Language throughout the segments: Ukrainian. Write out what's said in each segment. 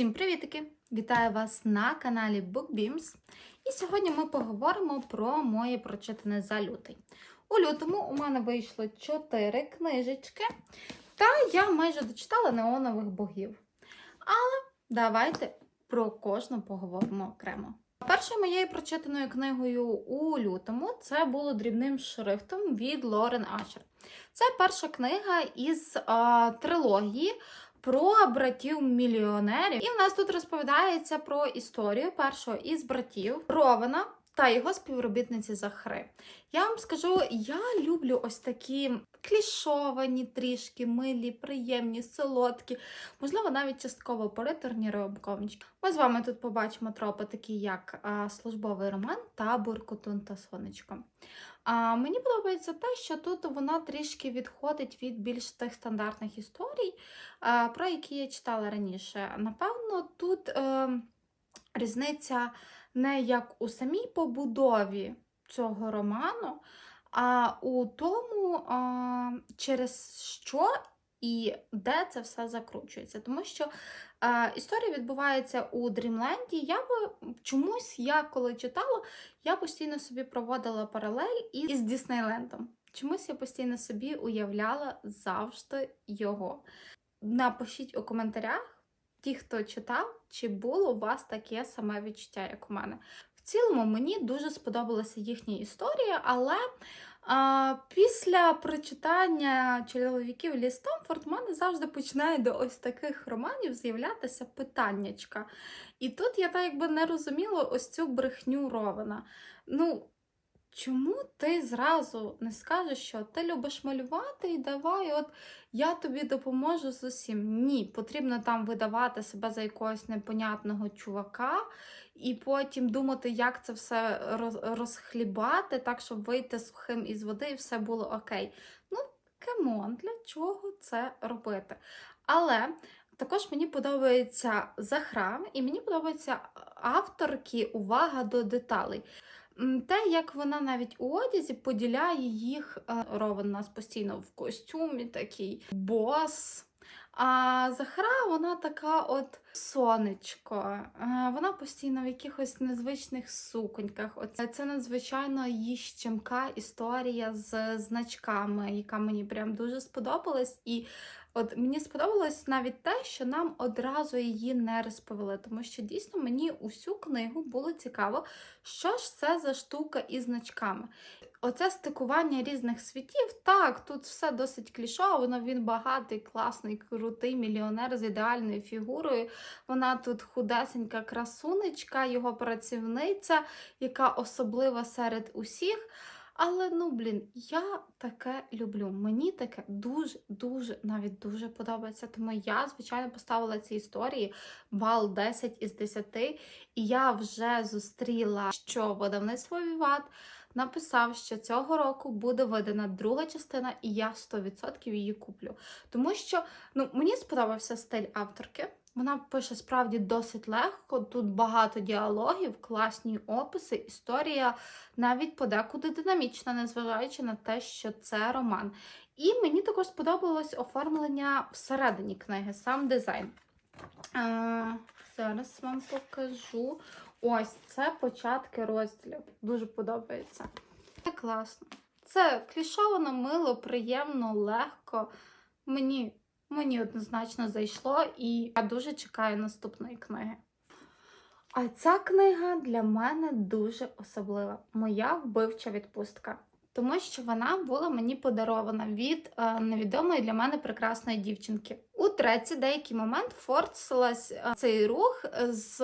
Всім привітики! Вітаю вас на каналі BookBeams. І сьогодні ми поговоримо про моє прочитане за лютий. У лютому у мене вийшло 4 книжечки, та я майже дочитала неонових богів. Але давайте про кожну поговоримо окремо. Першою моєю прочитаною книгою у лютому це було дрібним шрифтом від Лорен Ашер. Це перша книга із а, трилогії про братів-мільйонерів. І в нас тут розповідається про історію першого із братів Ровена та його співробітниці Захри. Я вам скажу, я люблю ось такі клішовані, трішки милі, приємні, солодкі, можливо, навіть частково приторні ромкомчики. Ми з вами тут побачимо тропи, такі як службовий роман та буркутун та сонечко. А, мені подобається те, що тут вона трішки відходить від більш тих стандартних історій, про які я читала раніше. Напевно, тут е, різниця не як у самій побудові цього роману, а у тому, через що і де це все закручується. Тому що історія відбувається у Дрімленді. Я би чомусь, я коли читала, я постійно собі проводила паралель із Діснейлендом. Чомусь я постійно собі уявляла завжди його. Напишіть у коментарях, ті, хто читав, чи було у вас таке саме відчуття, як у мене. В цілому мені дуже сподобалася їхня історія, але а, після прочитання чоловіків Лі Стомфорд в мене завжди починає до ось таких романів з'являтися питаннячка. І тут я так якби не розуміла ось цю брехню Ровена. Ну, чому ти зразу не скажеш, що ти любиш малювати і давай, от я тобі допоможу з усім. Ні, потрібно там видавати себе за якогось непонятного чувака, і потім думати, як це все розхлібати, так, щоб вийти сухим із води і все було окей. Ну, кемон, для чого це робити? Але також мені подобається Захра, і мені подобається авторки увага до деталей. Те, як вона навіть у одязі поділяє їх, е, Ровен у нас постійно в костюмі, такий бос. А Захара, вона така от сонечко. Е, Вона постійно в якихось незвичних суконьках. Оце це надзвичайно її щемка історія з значками, яка мені прям дуже сподобалась. І от мені сподобалось навіть те, що нам одразу її не розповіли, тому що дійсно мені усю книгу було цікаво, що ж це за штука із значками. Оце стикування різних світів, так, тут все досить клішово, він багатий, класний, крутий мільйонер з ідеальною фігурою. Вона тут худесенька красунечка, його працівниця, яка особлива серед усіх. Але ну блін, я таке люблю. Мені таке дуже-дуже навіть дуже подобається. Тому я, звичайно, поставила цій історії бал 10 із 10. І я вже зустріла, що видавництво Віват написав, що цього року буде видана друга частина, і я 100% її куплю. Тому що ну, мені сподобався стиль авторки. Вона пише справді досить легко. Тут багато діалогів, класні описи, історія навіть подекуди динамічна, незважаючи на те, що це роман. І мені також сподобалось оформлення всередині книги, сам дизайн. А, зараз вам покажу. Ось це початки розділів. Дуже подобається. Це класно. Це клішовано, мило, приємно, легко. Мені, мені однозначно зайшло, і я дуже чекаю наступної книги. А ця книга для мене дуже особлива. Моя вбивча відпустка. Тому що вона була мені подарована від е, невідомої для мене прекрасної дівчинки. У треці деякий момент форсилась е, цей рух з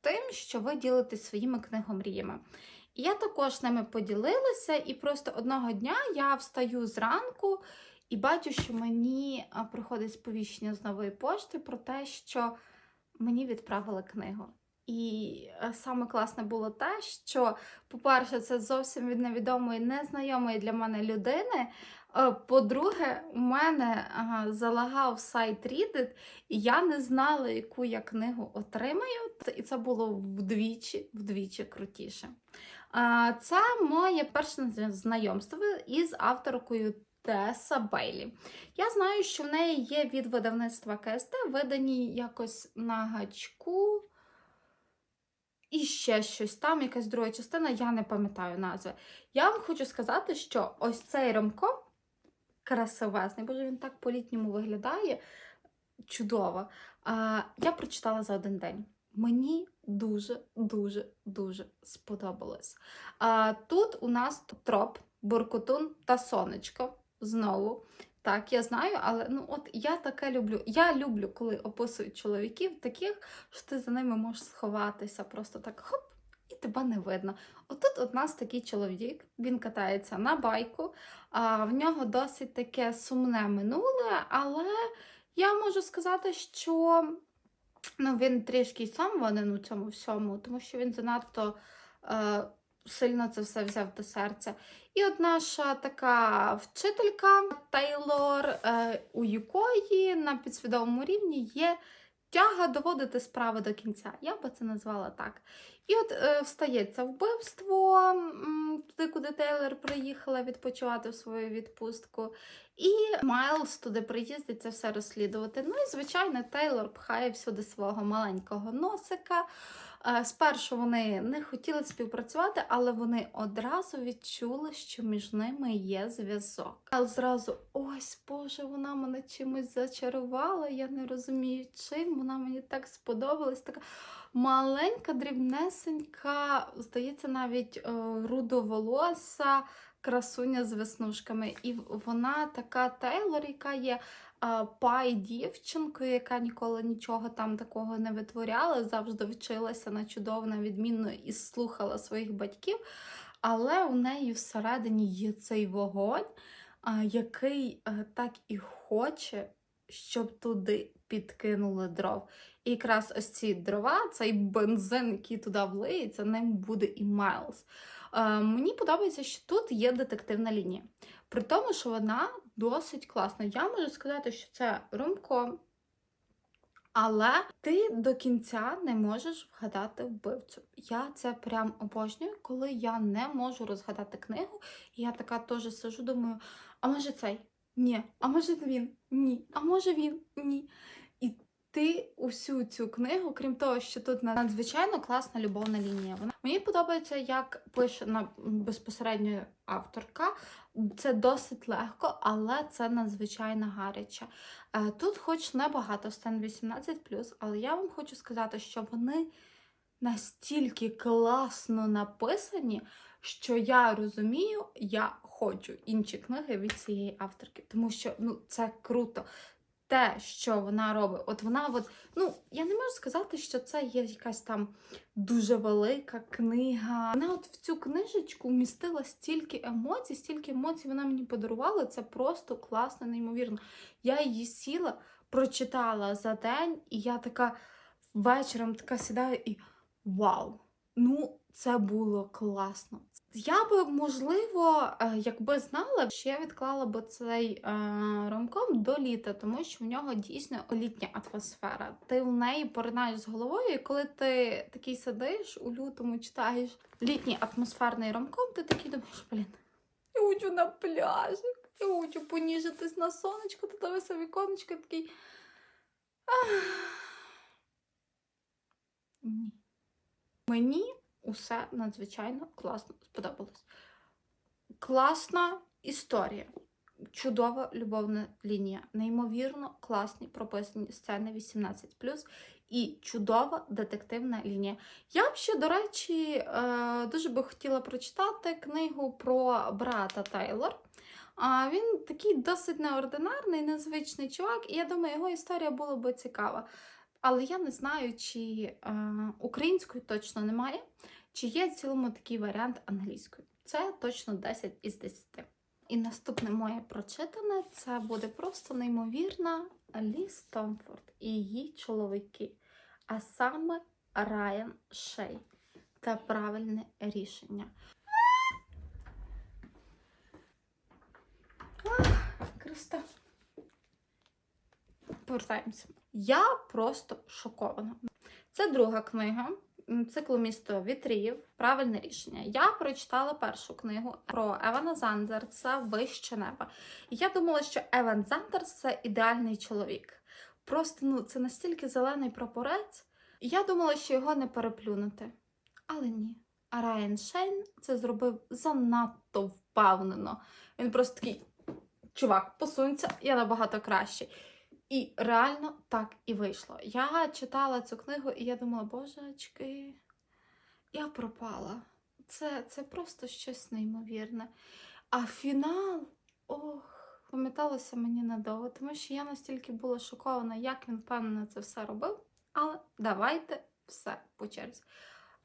тим, що ви ділитесь своїми книгомріями. І я також ними поділилася, і просто одного дня я встаю зранку і бачу, що мені приходить сповіщення з нової пошти про те, що мені відправили книгу. І е, саме класне було те, що, по-перше, це зовсім від невідомої, незнайомої для мене людини. Е, По-друге, у мене залагав сайт Reddit, і я не знала, яку я книгу отримаю. І це було вдвічі, вдвічі крутіше. Це моє перше знайомство із авторкою Теса Бейлі. Я знаю, що в неї є від видавництва КСД, видані якось на гачку. І ще щось там, якась друга частина, я не пам'ятаю назви. Я вам хочу сказати, що ось цей ромком красивезний, боже, він так по-літньому виглядає. Чудово. Я прочитала за один день. Мені дуже, дуже, сподобалось. Тут у нас троп, буркутун та сонечко. Знову. Так, я знаю, але ну от я таке люблю. Я люблю, коли описують чоловіків таких, що ти за ними можеш сховатися. Просто так хоп, і тебе не видно. Отут у нас такий чоловік, він катається на байку, а в нього досить таке сумне минуле, але я можу сказати, що ну, він трішки сам винен у цьому всьому, тому що він занадто е, сильно це все взяв до серця. І от наша така вчителька Тейлор, е, у якої на підсвідомому рівні є тяга доводити справи до кінця. Я би це назвала так. І от е, встається вбивство туди, куди Тейлор приїхала відпочивати в свою відпустку. І Майлз туди приїздить це все розслідувати. Ну і, звичайно, Тейлор пхає всюди свого маленького носика. Е, Спершу вони не хотіли співпрацювати, але вони одразу відчули, що між ними є зв'язок. Але зразу, ось Боже, вона мене чимось зачарувала. Я не розумію, чим вона мені так сподобалась. Така маленька, дрібнесенька, здається, навіть е, рудоволоса красуня з веснушками. І вона така Тейлор, яка є пай дівчинкою, яка ніколи нічого там такого не витворяла, завжди вчилася на чудово, на відмінно і слухала своїх батьків. Але у неї всередині є цей вогонь, який так і хоче, щоб туди підкинули дров. І якраз ось ці дрова, цей бензин, який туди влиється, ним буде і Майлз. Е, мені подобається, що тут є детективна лінія. При тому, що вона досить класна. Я можу сказати, що це ромком, але ти до кінця не можеш вгадати вбивцю. Я це прям обожнюю, коли я не можу розгадати книгу, і я така теж сижу, думаю, а може цей? Ні, а може він? Ні, а може він? Ні. І ти усю цю книгу, крім того, що тут надзвичайно класна любовна лінія. Вона мені подобається, як пише на безпосередньо авторка. Це досить легко, але це надзвичайно гаряче. Е, Тут, хоч небагато сцен 18+, але я вам хочу сказати, що вони настільки класно написані, що я розумію, я хочу інші книги від цієї авторки, тому що ну це круто. Те, що вона робить, от вона, от, ну я не можу сказати, що це є якась там дуже велика книга. Вона от в цю книжечку вмістила стільки емоцій, стільки емоцій вона мені подарувала. Це просто класно, неймовірно. Я її сіла, прочитала за день, і я така вечором така сідаю і вау! Ну, це було класно. Я би, можливо, е, якби знала, ще відклала би цей е, ромком до літа, тому що в нього дійсно літня атмосфера. Ти в неї поринаєш з головою, і коли ти такий сидиш у лютому, читаєш літній атмосферний ромком, ти такий думаєш, блін, я хочу на пляжик, я хочу поніжитись на сонечко, ти дивишся віконечко такий. Ах. Ні. Мені усе надзвичайно класно сподобалось. Класна історія, чудова любовна лінія, неймовірно класні прописані сцени 18+, і чудова детективна лінія. Я б ще, до речі, е, дуже би хотіла прочитати книгу про брата Тейлор. А Він такий досить неординарний, незвичний чувак, і я думаю, його історія була би цікава. Але я не знаю, чи е, української точно немає, чи є в цілому такий варіант англійської. Це точно 10 із 10. І наступне моє прочитане це буде просто неймовірна Ліс Томфорд і її чоловіки, а саме Райан Шей та правильне рішення. Красота. Повертаємося. Я просто шокована. Це друга книга циклу Місто вітрів. Правильне рішення. Я прочитала першу книгу про Евана Зандерса Вище небо. І я думала, що Еван Зандерс це ідеальний чоловік. Просто ну, це настільки зелений прапорець. Я думала, що його не переплюнути. Але ні. А Райан Шейн це зробив занадто впевнено. Він просто такий: чувак, посунься, я набагато кращий. І реально так і вийшло. Я читала цю книгу, і я думала, божечки, я пропала. Це, це просто щось неймовірне. А фінал, ох, пам'яталося мені надовго, тому що я настільки була шокована, як він впевнено це все робив. Але давайте все по черзі.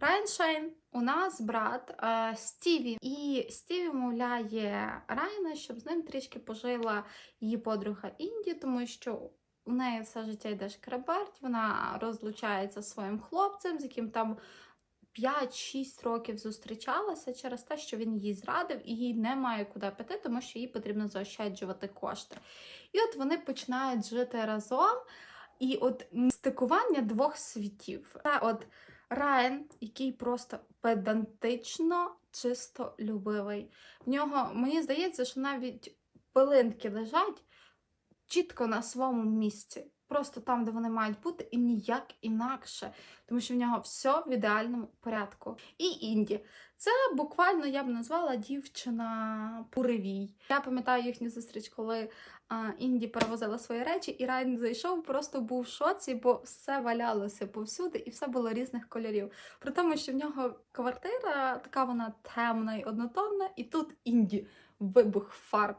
Райан Шейн, у нас брат е, Стіві, і Стіві мовляє Райана, щоб з ним трішки пожила її подруга Інді, тому що у неї все життя йде шкреберть, вона розлучається зі своїм хлопцем, з яким там 5-6 років зустрічалася через те, що він її зрадив, і їй немає куди піти, тому що їй потрібно заощаджувати кошти. І от вони починають жити разом. І от стикування двох світів. Це от Райан, який просто педантично, чисто любивий. В нього, мені здається, що навіть пилинки лежать чітко на своєму місці. Просто там, де вони мають бути, і ніяк інакше, тому що в нього все в ідеальному порядку. І Інді. Це буквально я б назвала дівчина буревій. Я пам'ятаю їхню зустріч, коли а, Інді перевозила свої речі, і Райан зайшов, просто був в шоці, бо все валялося повсюди, і все було різних кольорів. При тому, що в нього квартира така вона темна і однотонна, і тут Інді вибух фарб.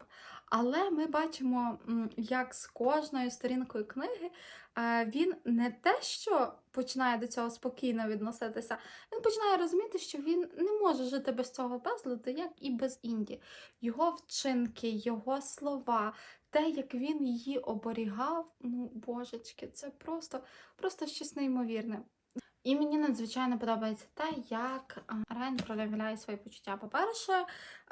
Але ми бачимо, як з кожною сторінкою книги е, він не те, що починає до цього спокійно відноситися, він починає розуміти, що він не може жити без цього безладу, як і без Інді. Його вчинки, його слова, те, як він її оберігав, ну, божечки, це просто, просто щось неймовірне. І мені надзвичайно подобається те, як Райан проявляє свої почуття. По-перше,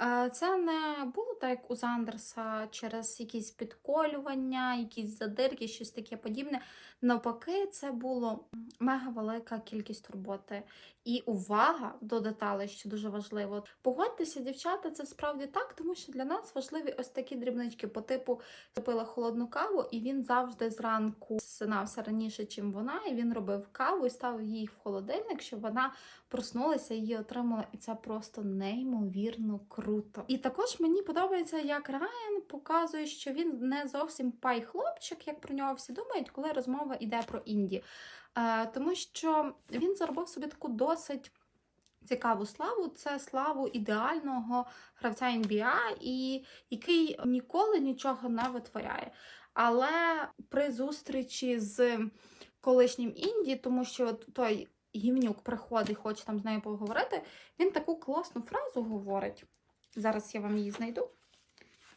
е, це не було так, як у Зандерса через якісь підколювання, якісь задирки, щось таке подібне. Навпаки, це було мега велика кількість турботи і увага до деталей, що дуже важливо. Погодьтеся, дівчата, це справді так, тому що для нас важливі ось такі дрібнички по типу пила холодну каву, і він завжди зранку синався раніше, чим вона, і він робив каву і ставив її в холодильник, щоб вона проснулася, її отримала, і це просто неймовірно круто. І також мені подобається, як Райан показує, що він не зовсім пай хлопчик, як про нього всі думають, коли розмова йде про Інді. Е, тому що він заробив собі таку досить. Цікаву славу це славу ідеального гравця NBA, і який ніколи нічого не витворяє. Але при зустрічі з колишнім Інді, тому що той гівнюк приходить, хоче там з нею поговорити, він таку класну фразу говорить. Зараз я вам її знайду.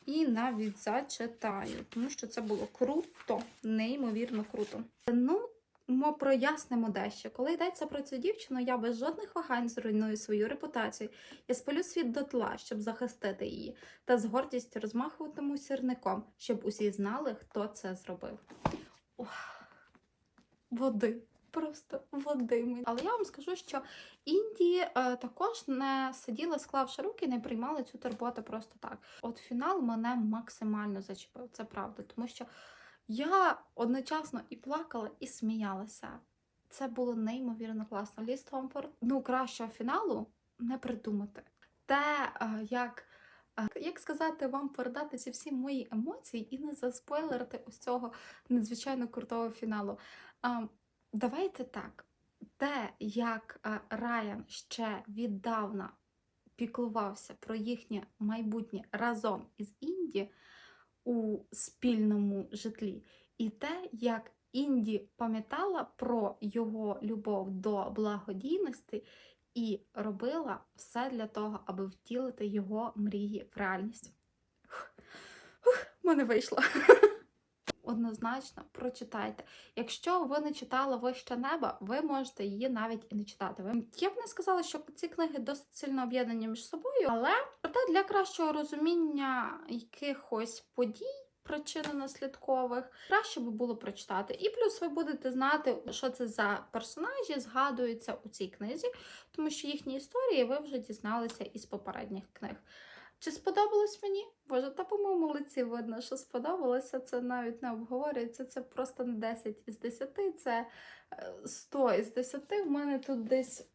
І навіть зачитаю, тому що це було круто, неймовірно круто. Ну, ми прояснимо дещо. Коли йдеться про цю дівчину, я без жодних вагань зруйную свою репутацію. Я спалю світ дотла, щоб захистити її, та з гордістю розмахуватиму сірником, щоб усі знали, хто це зробив. Ох, води. Просто води мені. Але я вам скажу, що Інді е, також не сиділа, склавши руки, не приймала цю турботу просто так. От фінал мене максимально зачепив, це правда, тому що я одночасно і плакала, і сміялася. Це було неймовірно класно. Ліст Томфорд, ну кращого фіналу не придумати. Те, е, як, е, як сказати, вам передати ці всі мої емоції і не заспойлерити ось цього надзвичайно крутого фіналу. Давайте так. Те, як е, Райан ще віддавна піклувався про їхнє майбутнє разом із Інді у спільному житлі, і те, як Інді пам'ятала про його любов до благодійності і робила все для того, аби втілити його мрії в реальність. В мене вийшло. Однозначно прочитайте. Якщо ви не читали вище неба, ви можете її навіть і не читати. Ви- Я б не сказала, що ці книги досить сильно об'єднані між собою, але проте для кращого розуміння якихось подій причинно-наслідкових. Краще би було прочитати. І плюс ви будете знати, що це за персонажі згадуються у цій книзі, тому що їхні історії ви вже дізналися із попередніх книг. Чи сподобалось мені? Боже, та по моєму лиці видно, що сподобалося. Це навіть не обговорюється. Це просто не 10 із 10, це е, 100 із 10. У мене тут десь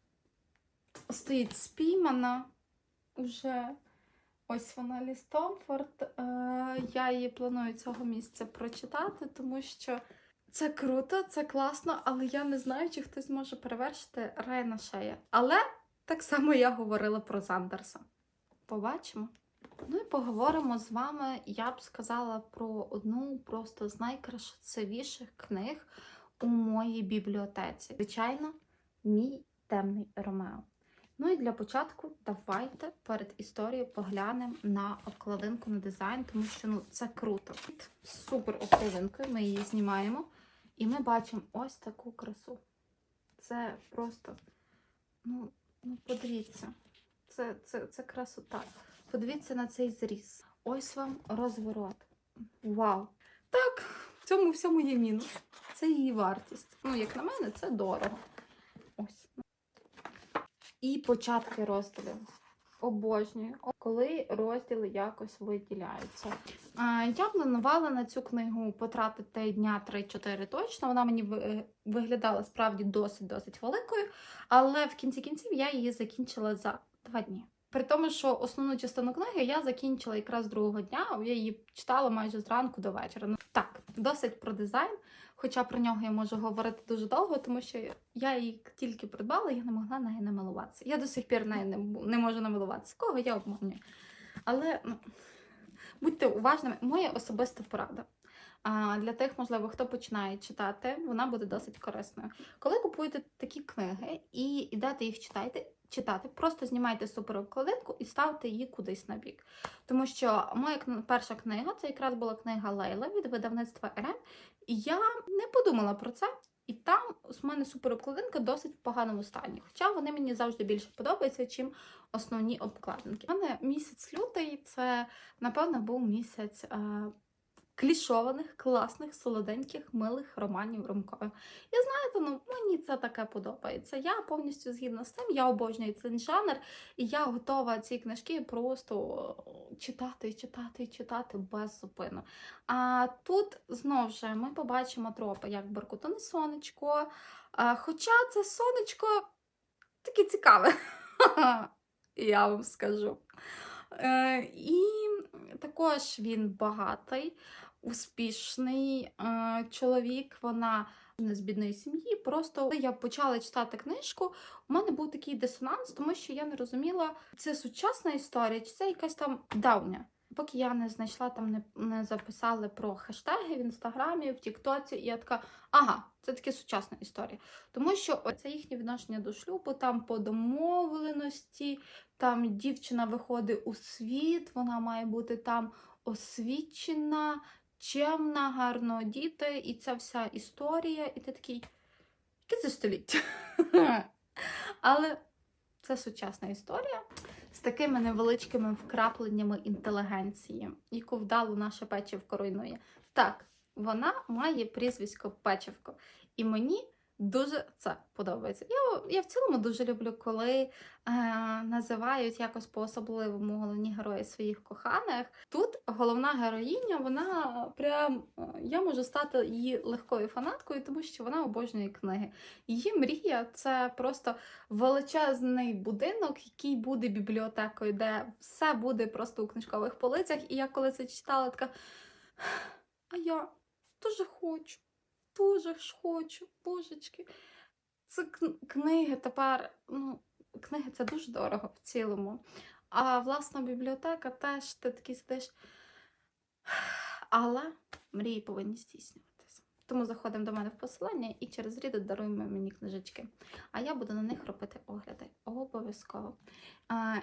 стоїть спіймана вже. Ось вона Ліс Томфорд. Е, Я її планую цього місця прочитати, тому що це круто, це класно, але я не знаю, чи хтось може перевершити Райана Шея. Але так само я говорила про Зандерса. Побачимо. Ну і поговоримо з вами, я б сказала, про одну просто з найкрасивіших книг у моїй бібліотеці. Звичайно, мій темний Ромео. Ну і для початку давайте перед історією поглянемо на обкладинку на дизайн, тому що ну це круто. Супер обкладинкою. Ми її знімаємо. І ми бачимо ось таку красу. Це просто, ну, ну подивіться, це, це, це красота. Подивіться на цей зріз. Ось вам розворот. Вау! Так, в цьому всьому є мінус. Це її вартість. Ну, як на мене, це дорого. Ось. І початки розділів. Обожнюю, коли розділи якось виділяються. Я планувала на цю книгу потратити дня 3-4 точно. Вона мені виглядала справді досить-досить великою, але в кінці кінців я її закінчила за 2 дні. При тому, що основну частину книги я закінчила якраз другого дня, я її читала майже зранку до вечора. Ну так, досить про дизайн. Хоча про нього я можу говорити дуже довго, тому що я її тільки придбала, я не могла нею намилуватися. Я до сих пір нею не, не можу намилуватися. Кого я обманюю? Але ну, будьте уважними, моя особиста порада. А для тих, можливо, хто починає читати, вона буде досить корисною. Коли купуєте такі книги і йдете їх читати, читати, просто знімайте суперобкладинку і ставте її кудись на бік. Тому що моя перша книга це якраз була книга Лейла від видавництва РМ. І я не подумала про це. І там у мене суперобкладинка досить в поганому стані. Хоча вони мені завжди більше подобаються, чим основні обкладинки. У мене місяць лютий це, напевно, був місяць е, клішованих, класних, солоденьких, милих романів ромкових. І знаєте, ну мені це таке подобається. Я повністю згідна з цим, я обожнюю цей жанр, і я готова ці книжки просто читати, читати, читати без зупину. А тут знову ж ми побачимо тропи, як Беркутоне сонечко. А, хоча це сонечко таке цікаве, я вам скажу. Е, і також він багатий, успішний е, чоловік. Вона не з бідної сім'ї. Просто коли я почала читати книжку, у мене був такий дисонанс, тому що я не розуміла, це сучасна історія, чи це якась там давня. Поки я не знайшла там, не, не записали про хештеги в інстаграмі, в Тіктоці, і я така, ага, це таки сучасна історія. Тому що це їхнє відношення до шлюбу, там по домовленості, там дівчина виходить у світ, вона має бути там освічена, чемна, гарно одіти, і ця вся історія, і ти такий, яке це століття? Але це сучасна історія з такими невеличкими вкрапленнями інтелігенції, яку вдало наше печівко руйнує. Так, вона має прізвисько Печівко, і мені дуже це подобається. Я, я в цілому дуже люблю, коли е, називають якось по-особливому головні герої своїх коханих. Тут головна героїня, вона прям е, я можу стати її легкою фанаткою, тому що вона обожнює книги. Її мрія це просто величезний будинок, який буде бібліотекою, де все буде просто у книжкових полицях. І я коли це читала, така. А я дуже хочу, дуже ж хочу, божечки. Це книги тепер, ну, книги це дуже дорого в цілому. А власна бібліотека теж ти такий сидиш. Але мрії повинні здійснюватися. Тому заходимо до мене в посилання і через Reddit даруємо мені книжечки. А я буду на них робити огляди. Обов'язково.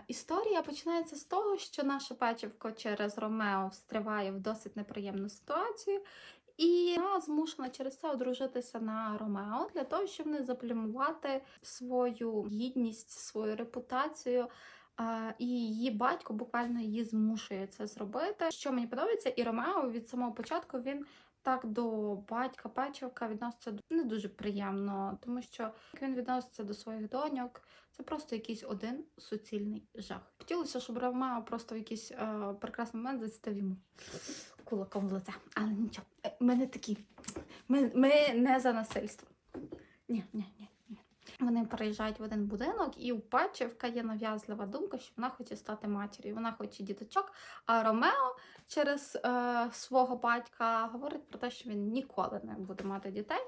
Історія починається з того, що наша печівко через Ромео встріває в досить неприємну ситуацію. І вона змушена через це одружитися на Ромео для того, щоб не заплямувати свою гідність, свою репутацію і її батько буквально її змушує це зробити. Що мені подобається, і Ромео від самого початку він так до батька Печівка відноситься не дуже приємно, тому що як він відноситься до своїх доньок, це просто якийсь один суцільний жах. Хотілося, щоб Ромео просто в якийсь е, прекрасний момент зацітив йому кулаком в лице. Але нічого, е, ми не такі. Ми, ми не за насильство. Ні, ні. ні. Вони переїжджають в один будинок, і у Печівка є нав'язлива думка, що вона хоче стати матір'ю. Вона хоче діточок, а Ромео через е, свого батька говорить про те, що він ніколи не буде мати дітей.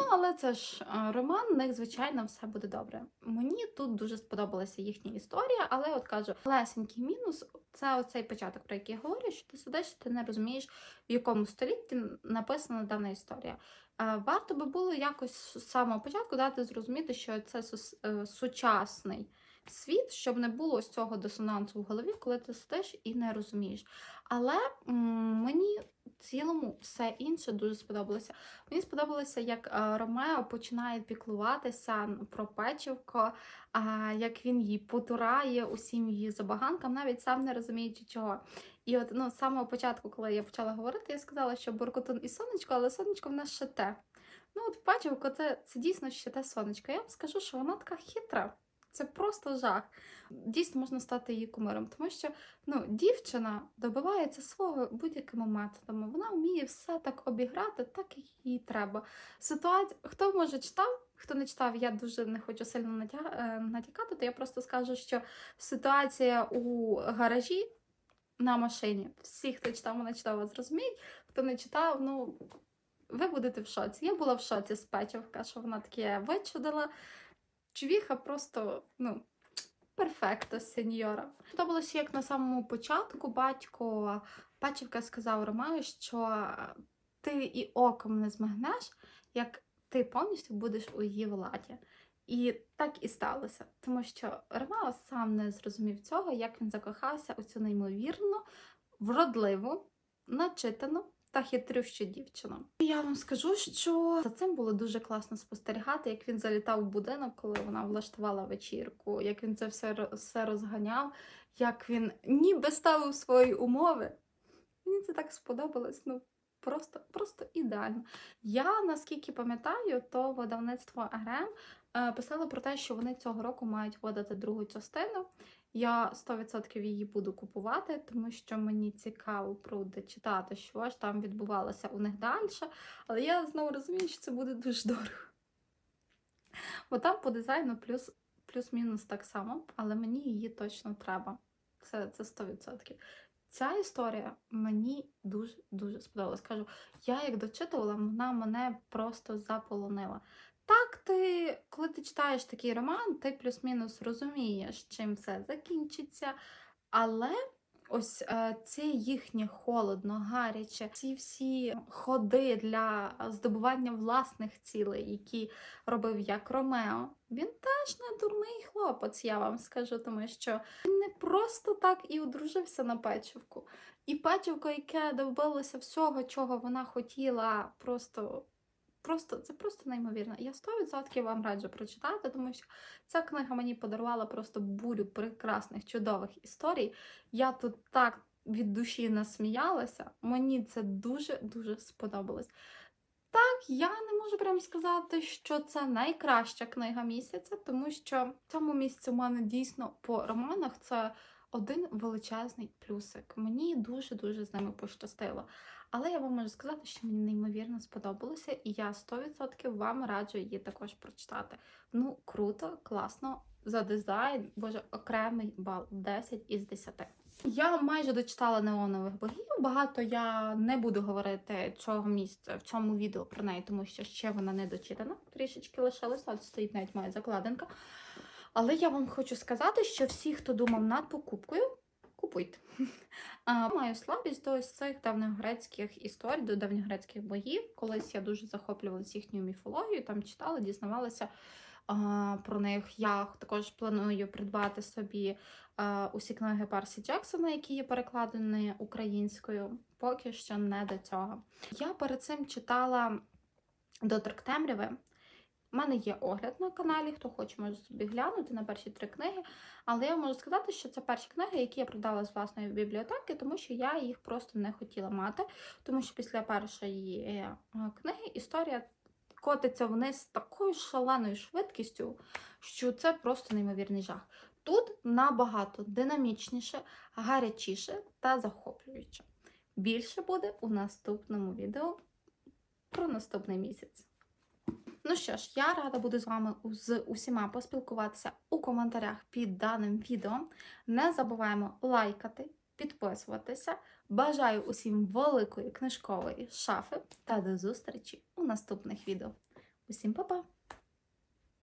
Ну, але це ж е, роман, в них, звичайно, все буде добре. Мені тут дуже сподобалася їхня історія, але от кажу, лесенький мінус це оцей початок, про який я говорю, що ти сидиш, ти не розумієш, в якому столітті написана дана історія. Е, Варто би було якось з самого початку дати зрозуміти, що це е, сучасний світ, щоб не було ось цього дисонансу в голові, коли ти сидиш і не розумієш. Але мені в цілому все інше дуже сподобалося. Мені сподобалося, як е, Ромео починає піклуватися про печівко, як він їй потурає усім її забаганкам, навіть сам не розуміючи чого. І от ну, з самого початку, коли я почала говорити, я сказала, що Буркутун і сонечко, але сонечко в нас ще те. Ну, от печівко, це, це дійсно ще те сонечко. Я вам скажу, що вона така хитра. Це просто жах. Дійсно можна стати її кумиром, тому що ну, дівчина добивається свого будь-якими методами. Вона вміє все так обіграти, так як їй треба. Ситуація, хто може читав, хто не читав, я дуже не хочу сильно е, натякати, то я просто скажу, що ситуація у гаражі на машині. Всі, хто читав, мене читав, зрозуміють. Хто не читав, ну ви будете в шоці. Я була в шоці з Печівка, що вона таке вичудила. Чувіха просто, ну, перфекто, сеньора. Подобалося, як на самому початку батько Печівка сказав Ромео, що ти і оком не змигнеш, як ти повністю будеш у її владі. І так і сталося, тому що Ромео сам не зрозумів цього, як він закохався у цю неймовірну, вродливу, начитану та хитрющу дівчину. І я вам скажу, що за цим було дуже класно спостерігати, як він залітав в будинок, коли вона влаштувала вечірку, як він це все, все розганяв, як він ніби ставив свої умови. Мені це так сподобалось. Ну, просто, просто ідеально. Я наскільки пам'ятаю, то видавництво РМ е, писало про те, що вони цього року мають видати другу частину. Я 100% її буду купувати, тому що мені цікаво буде читати, що ж там відбувалося у них далі. Але я знову розумію, що це буде дуже дорого. Бо там по дизайну плюс, плюс-мінус так само, але мені її точно треба. Це, це 100%. Ця історія мені дуже-дуже сподобалась. Кажу, я як дочитувала, вона мене просто заполонила. Так, ти, коли ти читаєш такий роман, ти плюс-мінус розумієш, чим все закінчиться. Але ось е, це їхнє холодно, гаряче, ці всі ходи для здобування власних цілей, які робив як Ромео, він теж не дурний хлопець, я вам скажу, тому що він не просто так і одружився на печівку. І печівко, яке добилося всього, чого вона хотіла, просто. Просто це просто неймовірно. Я 100% вам раджу прочитати, тому що ця книга мені подарувала просто бурю прекрасних, чудових історій. Я тут так від душі насміялася. Мені це дуже-дуже сподобалось. Так, я не можу прям сказати, що це найкраща книга місяця, тому що в цьому місяці у мене дійсно по романах це один величезний плюсик. Мені дуже-дуже з ними пощастило. Але я вам можу сказати, що мені неймовірно сподобалося, і я 100% вам раджу її також прочитати. Ну, круто, класно. За дизайн, боже, окремий бал 10 із 10. Я майже дочитала неонових богів. Багато я не буду говорити цього місця в цьому відео про неї, тому що ще вона не дочитана. Трішечки лишилося, от стоїть навіть моя закладинка. Але я вам хочу сказати, що всі, хто думав над покупкою, купуйте. Маю слабість до ось цих давньогрецьких історій, до давньогрецьких богів. Колись я дуже захоплювалася їхньою міфологією, там читала, дізнавалася про них. Я також планую придбати собі усі книги Парсі Джексона, які є перекладені українською. Поки що не до цього. Я перед цим читала Доторк Темряви. У мене є огляд на каналі, хто хоче, може собі глянути на перші три книги. Але я можу сказати, що це перші книги, які я продала з власної бібліотеки, тому що я їх просто не хотіла мати. Тому що після першої е, книги історія котиться вниз з такою шаленою швидкістю, що це просто неймовірний жах. Тут набагато динамічніше, гарячіше та захоплююче. Більше буде у наступному відео про наступний місяць. Ну що ж, я рада буду з вами з усіма поспілкуватися у коментарях під даним відео. Не забуваємо лайкати, підписуватися. Бажаю усім великої книжкової шафи та до зустрічі у наступних відео. Усім па-па!